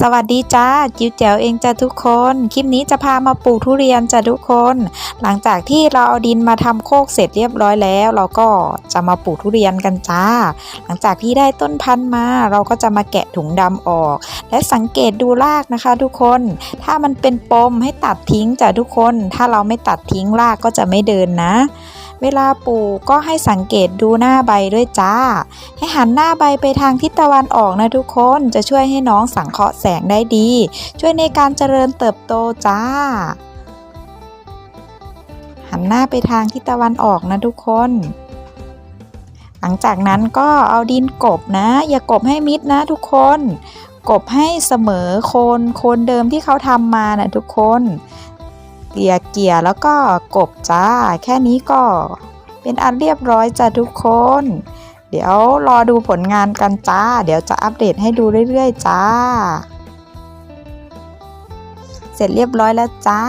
สวัสดีจ้าจิ๋วแจ๋วเองจ้ะทุกคน คลิปนี้จะพามาปลูกทุเรียนจ้ะทุกคน หลังจากที่เราเอาดินมาทำโคกเสร็จเรียบร้อยแล้ว เราก็จะมาปลูกทุเรียนกันจ้า หลังจากที่ได้ต้นพันธุ์มา เราก็จะมาแกะถุงดำออก และสังเกตดูรากนะคะ ทุกคน ถ้ามันเป็นปมให้ตัดทิ้งจ้ะทุกคน ถ้าเราไม่ตัดทิ้งรากก็จะไม่เดินนะ เวลาปลูกก็ให้สังเกตดูหน้าใบด้วยจ้า ให้หันหน้าใบไปทางทิศตะวันออกนะทุกคนจะช่วยให้น้องสังเคราะห์แสงได้ดี ช่วยในการเจริญเติบโตจ้า หันหน้าไปทางทิศตะวันออกนะทุกคน หลังจากนั้นก็เอาดินกบนะ อย่ากบให้มิดนะทุกคนกบให้เสมอโคนโคนเดิมที่เขาทำมานะทุกคน เกลี่ยเกียแล้วก็กบจ้า แค่นี้ก็เป็นอันเรียบร้อยจ้ะทุกคน เดี๋ยวรอดูผลงานกันจ้า เดี๋ยวจะอัปเดตให้ดูเรื่อยๆจ้า เสร็จเรียบร้อยแล้วจ้า